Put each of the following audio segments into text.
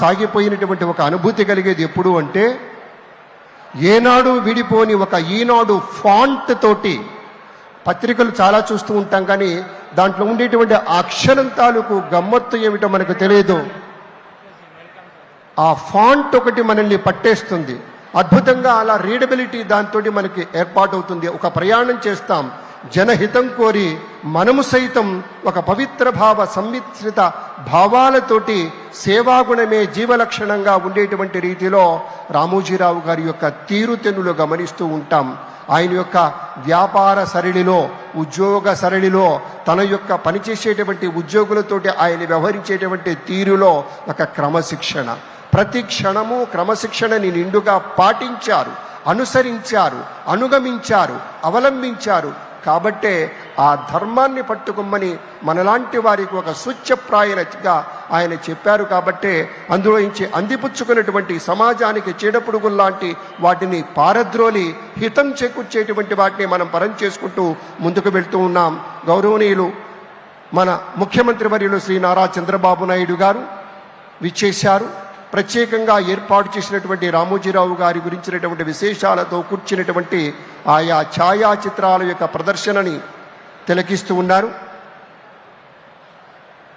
సాగిపోయినటువంటి ఒక అనుభూతి కలిగేది ఎప్పుడు అంటే ఏనాడు విడిపోని ఒక ఈనాడు ఫాంట్ తోటి పత్రికలు చాలా చూస్తూ ఉంటాం కానీ దాంట్లో ఉండేటువంటి అక్షరం తాలూకు గమ్మత్తు ఏమిటో మనకు తెలియదు. ఆ ఫాంట్ ఒకటి మనల్ని పట్టేస్తుంది. అద్భుతంగా అలా రీడబిలిటీ దాంతో మనకి ఏర్పాటవుతుంది. ఒక ప్రయాణం చేస్తాం. జనహితం కోరి మనము సైతం ఒక పవిత్ర భావ సంమిశ్రిత భావాలతోటి సేవాగుణమే జీవలక్షణంగా ఉండేటువంటి రీతిలో రామోజీరావు గారి యొక్క తీరుతెన్నులు గమనిస్తూ ఉంటాం. ఆయన యొక్క వ్యాపార సరళిలో ఉద్యోగ సరళిలో తన యొక్క పనిచేసేటువంటి ఉద్యోగులతోటి ఆయన వ్యవహరించేటువంటి తీరులో ఒక క్రమశిక్షణ. ప్రతి క్షణము క్రమశిక్షణని నిండుగా పాటించారు అనుసరించారు అనుగమించారు అవలంబించారు. కాబట్టే ఆ ధర్మాన్ని పట్టుకోమని మనలాంటి వారికి ఒక స్వచ్ఛప్రాయనగా ఆయన చెప్పారు కాబట్టే అందులో నుంచి అందిపుచ్చుకున్నటువంటి సమాజానికి చీడపుడుగుల్లాంటి వాటిని పారద్రోలి హితం చేకూర్చేటువంటి వాటిని మనం పరం చేసుకుంటూ ముందుకు వెళ్తూ ఉన్నాం. గౌరవనీయులు మన ముఖ్యమంత్రి వర్యులు శ్రీ నారా చంద్రబాబు నాయుడు గారు విచ్చేశారు. ప్రత్యేకంగా ఏర్పాటు చేసినటువంటి రామోజీరావు గారి గురించినటువంటి విశేషాలతో కూర్చున్నటువంటి ఆయా ఛాయాచిత్రాల యొక్క ప్రదర్శనని తిలకిస్తూ ఉన్నారు.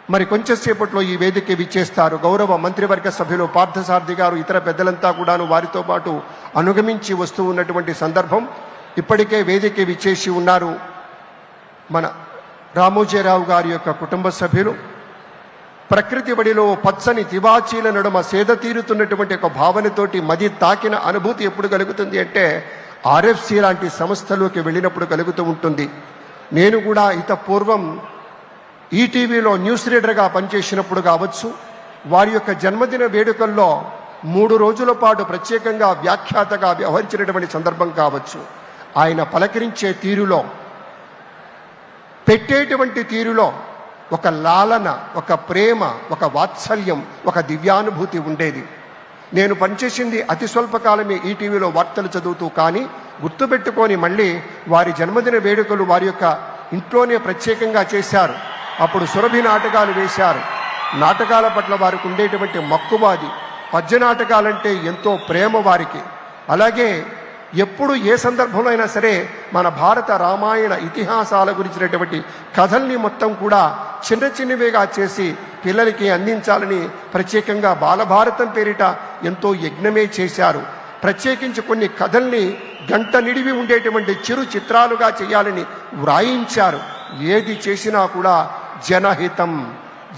మరి కొంచెంసేపట్లో ఈ వేదిక విచ్చేస్తారు. గౌరవ మంత్రివర్గ సభ్యులు పార్థసారథి గారు ఇతర పెద్దలంతా కూడాను వారితో పాటు అనుగమించి వస్తూ ఉన్నటువంటి సందర్భం ఇప్పటికే వేదిక విచ్చేసి ఉన్నారు మన రామోజీరావు గారి యొక్క కుటుంబ సభ్యులు. ప్రకృతి బడిలో పచ్చని తివాచీల నడుమ సేద తీరుతున్నటువంటి ఒక భావనతోటి మది తాకిన అనుభూతి ఎప్పుడు కలుగుతుంది అంటే ఆర్ఎఫ్సి లాంటి సంస్థలోకి వెళ్ళినప్పుడు కలుగుతూ ఉంటుంది. నేను కూడా ఇత పూర్వం ఈటీవీలో న్యూస్ రీడర్గా పనిచేసినప్పుడు కావచ్చు వారి యొక్క జన్మదిన వేడుకల్లో మూడు రోజుల పాటు ప్రత్యేకంగా వ్యాఖ్యాతగా వ్యవహరించినటువంటి సందర్భం కావచ్చు. ఆయన పలకరించే తీరులో పెట్టేటువంటి తీరులో ఒక లాలన ఒక ప్రేమ ఒక వాత్సల్యం ఒక దివ్యానుభూతి ఉండేది. నేను పనిచేసింది అతి స్వల్పకాలమే ఈటీవీలో వార్తలు చదువుతూ కానీ గుర్తుపెట్టుకొని మళ్ళీ వారి జన్మదిన వేడుకలు వారి యొక్క ఇంట్లోనే ప్రత్యేకంగా చేశారు. అప్పుడు సురభి నాటకాలు వేశారు. నాటకాల పట్ల వారికి ఉండేటువంటి మక్కువాది పద్య నాటకాలంటే ఎంతో ప్రేమ వారికి. అలాగే ఎప్పుడు ఏ సందర్భంలో అయినా సరే మన భారత రామాయణ ఇతిహాసాల గురించినటువంటి కథల్ని మొత్తం కూడా చిన్న చిన్నవిగా చేసి పిల్లలకి అందించాలని ప్రత్యేకంగా బాలభారతం పేరిట ఎంతో యజ్ఞమే చేశారు. ప్రత్యేకించి కొన్ని కథల్ని గంట నిడివి ఉండేటువంటి చిరు చిత్రాలుగా చేయాలని వ్రాయించారు. ఏది చేసినా కూడా జనహితం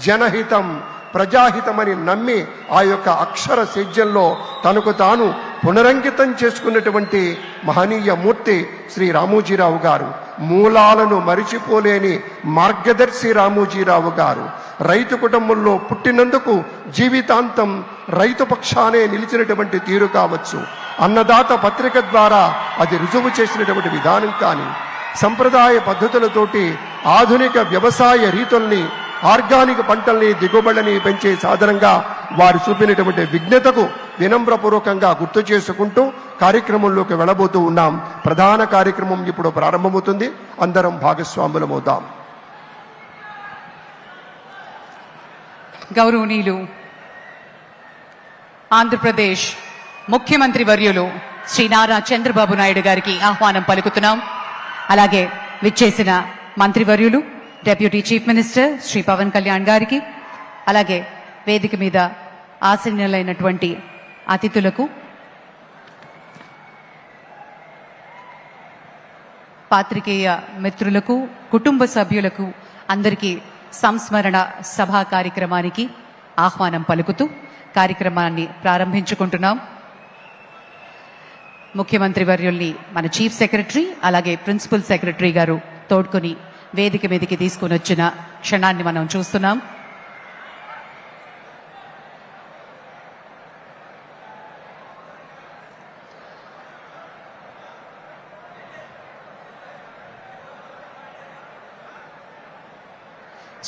జనహితం. ప్రజాహితమని నమ్మి ఆ యొక్క అక్షర సేద్యంలో తనకు తాను పునరంకితం చేసుకున్నటువంటి మహనీయ మూర్తి శ్రీ రామోజీరావు గారు. మూలాలను మరిచిపోలేని మార్గదర్శి రామోజీరావు గారు. రైతు కుటుంబంలో పుట్టినందుకు జీవితాంతం రైతు పక్షానే నిలిచినటువంటి తీరు కావచ్చు. అన్నదాత పత్రిక ద్వారా అది రుజువు చేసినటువంటి విధానం కానీ సంప్రదాయ పద్ధతులతోటి ఆధునిక వ్యవసాయ రీతుల్ని ఆర్గానిక్ పంటల్ని దిగుబడిని పెంచే సాధనంగా వారు చూపినటువంటి విజ్ఞతకు వినమ్రపూర్వకంగా గుర్తు చేసుకుంటూ కార్యక్రమంలోకి వెళ్ళబోతూ ఉన్నాం. ప్రధాన కార్యక్రమం ఇప్పుడు ప్రారంభమవుతుంది. అందరం భాగస్వాములమవుతాం. గౌరవనీయులు ఆంధ్రప్రదేశ్ ముఖ్యమంత్రి వర్యులు శ్రీ నారా చంద్రబాబు నాయుడు గారికి ఆహ్వానం పలుకుతున్నాం. అలాగే విచ్చేసిన మంత్రివర్యులు deputy chief minister Shri Pawan Kalyan గారికి అలాగే వేదిక మీద ఆసీనులైనటువంటి అతిథులకు పాత్రికేయ మిత్రులకు కుటుంబ సభ్యులకు అందరికీ సంస్మరణ సభా కార్యక్రమానికి ఆహ్వానం పలుకుతూ కార్యక్రమాన్ని ప్రారంభించుకుంటున్నాం. ముఖ్యమంత్రి వర్యుల్ని మన చీఫ్ సెక్రటరీ అలాగే ప్రిన్సిపల్ సెక్రటరీ గారు తోడ్కొని వేదిక మీదకి తీసుకుని వచ్చిన క్షణాన్ని మనం చూస్తున్నాం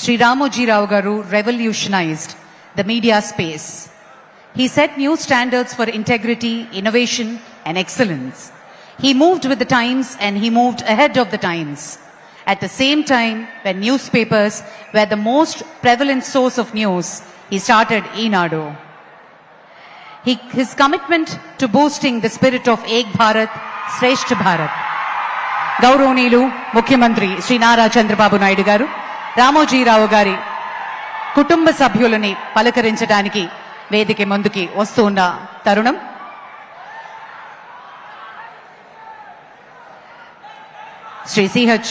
Sri Ramoji Rao Garu revolutionized the media space. He set new standards for integrity, innovation, and excellence. He moved with the times and he moved ahead of the times. At the same time, when newspapers were the most prevalent source of news, he started Enado. he, his commitment to boosting the spirit of Ek Bharat, Sreshth Bharat. గౌరవనీయులు ముఖ్యమంత్రి శ్రీ నారా చంద్రబాబు నాయుడు గారు రామోజీరావు గారి కుటుంబ సభ్యులని పలకరించడానికి వేదిక ముందుకి వస్తూ ఉన్న తరుణం Shri CH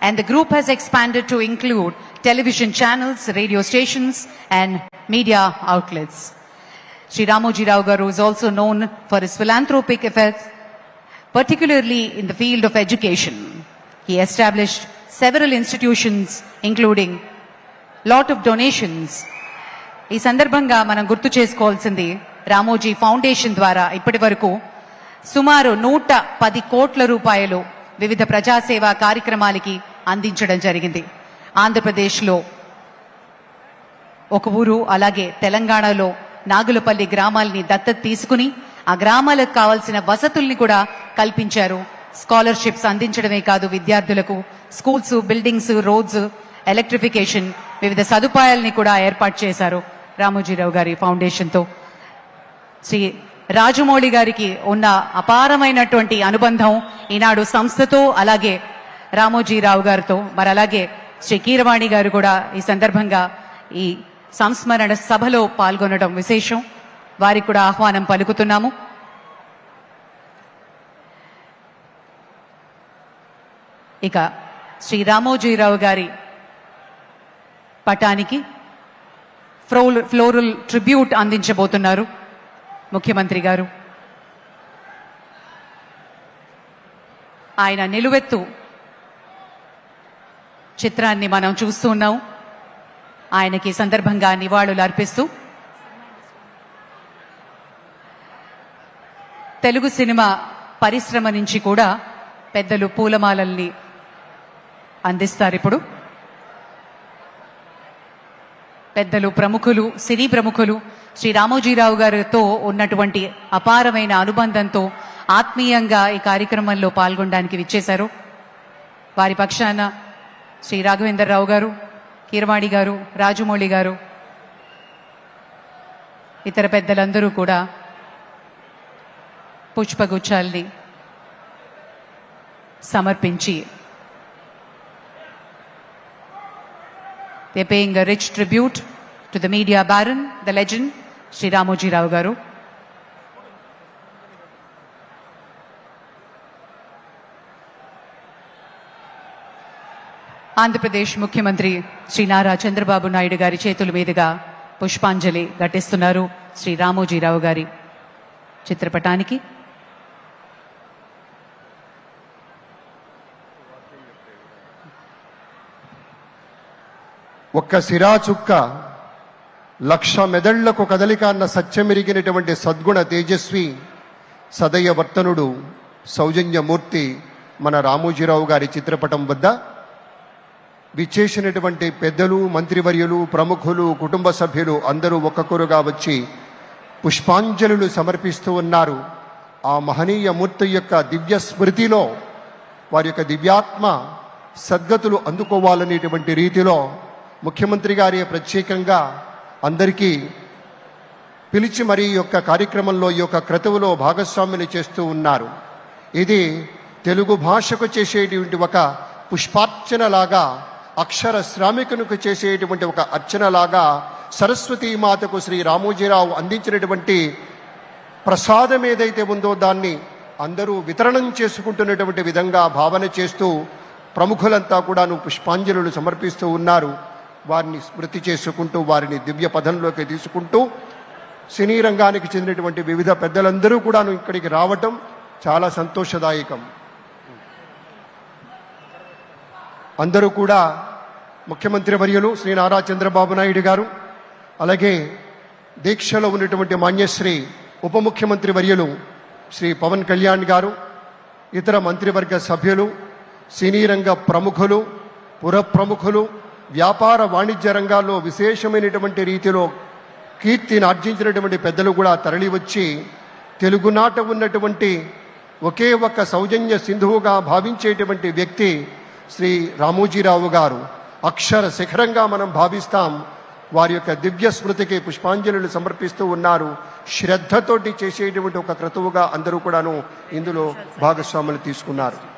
And the group has expanded to include television channels, radio stations, and media outlets. Sri Ramoji Rao Garu is also known for his philanthropic efforts, particularly in the field of education. He established several institutions, including lot of donations ఈ సందర్భంగా మనం గుర్తు చేసుకోవాల్సింది Ramoji foundation ద్వారా ఇప్పటి వరకు సుమారు నూట పది కోట్ల రూపాయలు వివిధ ప్రజాసేవా కార్యక్రమాలకి అందించడం జరిగింది. ఆంధ్రప్రదేశ్లో ఒక ఊరు అలాగే తెలంగాణలో నాగులపల్లి గ్రామాల్ని దత్తత తీసుకుని ఆ గ్రామాలకు కావాల్సిన వసతుల్ని కూడా కల్పించారు. స్కాలర్షిప్స్ అందించడమే కాదు విద్యార్థులకు స్కూల్స్ బిల్డింగ్స్ రోడ్స్ ఎలక్ట్రిఫికేషన్ వివిధ సదుపాయాల్ని కూడా ఏర్పాటు చేశారు రామోజీరావు గారి ఫౌండేషన్తో. శ్రీ రాజమౌళి గారికి ఉన్న అపారమైనటువంటి అనుబంధం ఈనాడు సంస్థతో అలాగే రామోజీరావు గారితో మరి అలాగే శ్రీ కీరవాణి గారు కూడా ఈ సందర్భంగా ఈ సంస్మరణ సభలో పాల్గొనడం విశేషం. వారికి కూడా ఆహ్వానం పలుకుతున్నాము. ఇక శ్రీ రామోజీరావు గారి పటానికి ఫ్లోరల్ ట్రిబ్యూట్ అందించబోతున్నారు. ముఖ్యమంత్రి గారు. ఆయన నిలువెత్తు చిత్రాన్ని మనం చూస్తూ ఉన్నాం. ఆయనకి సందర్భంగా నివాళులు అర్పిస్తూ తెలుగు సినిమా పరిశ్రమ నుంచి కూడా పెద్దలు పూలమాలల్ని అందిస్తారు ఇప్పుడు. పెద్దలు ప్రముఖులు సినీ ప్రముఖులు శ్రీ రామోజీరావు గారితో ఉన్నటువంటి అపారమైన అనుబంధంతో ఆత్మీయంగా ఈ కార్యక్రమంలో పాల్గొనడానికి విచ్చేశారు. వారి పక్షాన శ్రీ రాఘవేంద్రరావు గారు కీరవాణి గారు రాజమౌళి గారు ఇతర పెద్దలందరూ కూడా పుష్పగుచ్చాల్ని సమర్పించి They're paying a rich tribute to the media baron, the legend, Sri Ramoji Rao Garu. Andhra Pradesh ముఖ్యమంత్రి శ్రీ నారా చంద్రబాబు నాయుడు గారి చేతుల మీదుగా పుష్పాంజలి ఘటిస్తున్నారు శ్రీ రామోజీరావు గారి చిత్రపటానికి ఒక్క సిరా చుక్క లక్ష మెదళ్ళకు కదలిక అన్న సత్యమెరిగినటువంటి సద్గుణ తేజస్వి సదయ వర్తనుడు సౌజన్యమూర్తి మన రామోజీరావు గారి చిత్రపటం వద్ద విచ్చేసినటువంటి పెద్దలు మంత్రివర్యులు ప్రముఖులు కుటుంబ సభ్యులు అందరూ ఒక్కొక్కరుగా వచ్చి పుష్పాంజలులు సమర్పిస్తూ ఉన్నారు. ఆ మహనీయ మూర్తి యొక్క దివ్య స్మృతిలో వారి యొక్క దివ్యాత్మ సద్గతులు అందుకోవాలనేటువంటి రీతిలో ముఖ్యమంత్రి గారి ప్రత్యేకంగా అందరికీ పిలిచి మరి ఈ యొక్క కార్యక్రమంలో ఈ యొక్క క్రతువులో భాగస్వామ్యులు చేస్తూ ఉన్నారు. ఇది తెలుగు భాషకు చేసేటువంటి ఒక పుష్పార్చనలాగా అక్షర శ్రామికునికి చేసేటువంటి ఒక అర్చనలాగా సరస్వతీ మాతకు శ్రీ రామోజీరావు అందించినటువంటి ప్రసాదం ఏదైతే ఉందో దాన్ని అందరూ వితరణం చేసుకుంటున్నటువంటి విధంగా భావన చేస్తూ ప్రముఖులంతా కూడాను పుష్పాంజలులు సమర్పిస్తూ ఉన్నారు. వారిని స్మృతి చేసుకుంటూ వారిని దివ్య పదంలోకి తీసుకుంటూ సినీ రంగానికి చెందినటువంటి వివిధ పెద్దలందరూ కూడాను ఇక్కడికి రావటం చాలా సంతోషదాయకం. అందరూ కూడా ముఖ్యమంత్రి వర్యులు శ్రీ నారా చంద్రబాబు నాయుడు గారు అలాగే దీక్షలో ఉన్నటువంటి మాన్యశ్రీ ఉప ముఖ్యమంత్రి వర్యులు శ్రీ పవన్ కళ్యాణ్ గారు ఇతర మంత్రివర్గ సభ్యులు సినీ రంగ ప్రముఖులు పుర ప్రముఖులు వ్యాపార వాణిజ్య రంగాల్లో విశేషమైనటువంటి రీతిలో కీర్తిని ఆర్జించినటువంటి పెద్దలు కూడా తరలివచ్చి తెలుగునాట ఉన్నటువంటి ఒకే ఒక్క సౌజన్య సింధువుగా భావించేటువంటి వ్యక్తి శ్రీ రామోజీరావు గారు. అక్షర శిఖరంగా మనం భావిస్తాం. వారి యొక్క దివ్య స్మృతికి పుష్పాంజలులు సమర్పిస్తూ ఉన్నారు. శ్రద్ధతోటి చేసేటువంటి ఒక క్రతువుగా అందరూ కూడాను ఇందులో భాగస్వాములు తీసుకున్నారు.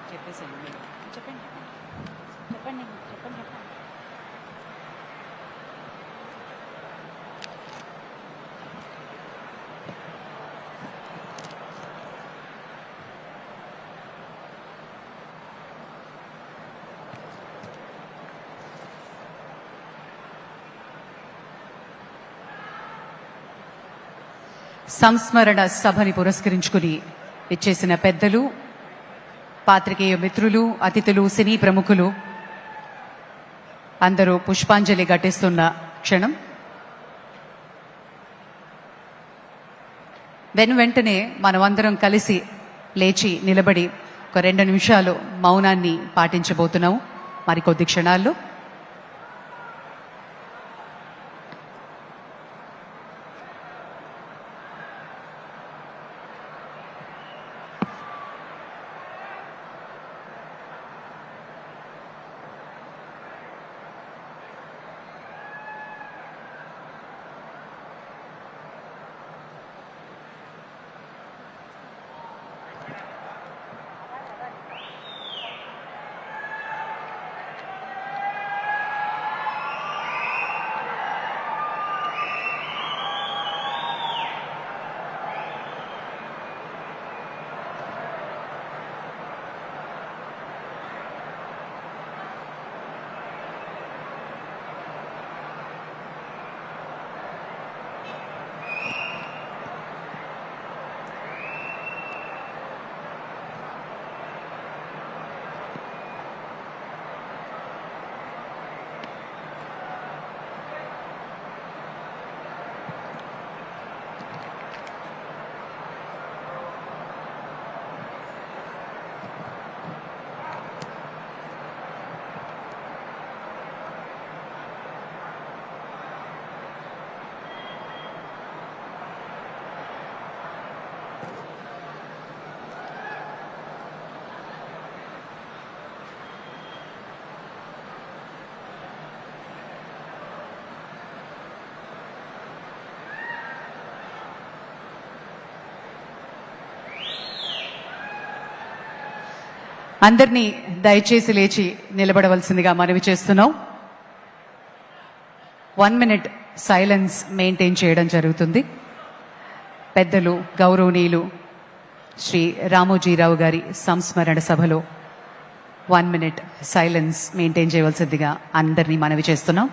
సంస్మరణ సభని పురస్కరించుకుని ఇచ్చేసిన పెద్దలు పాత్రికేయ మిత్రులు అతిథులు సినీ ప్రముఖులు అందరూ పుష్పాంజలి ఘటిస్తున్న క్షణం. వెను వెంటనే మనమందరం కలిసి లేచి నిలబడి ఒక రెండు నిమిషాలు మౌనాన్ని పాటించబోతున్నాము మరికొద్ది క్షణాల్లో అందరినీ దయచేసి లేచి నిలబడవలసిందిగా మనవి చేస్తున్నాం. వన్ మినిట్ సైలెన్స్ మెయింటైన్ చేయడం జరుగుతుంది. పెద్దలు గౌరవనీయులు శ్రీ రామోజీరావు గారి సంస్మరణ సభలో వన్ మినిట్ సైలెన్స్ మెయింటైన్ చేయవలసిందిగా అందరినీ మనవి చేస్తున్నాం.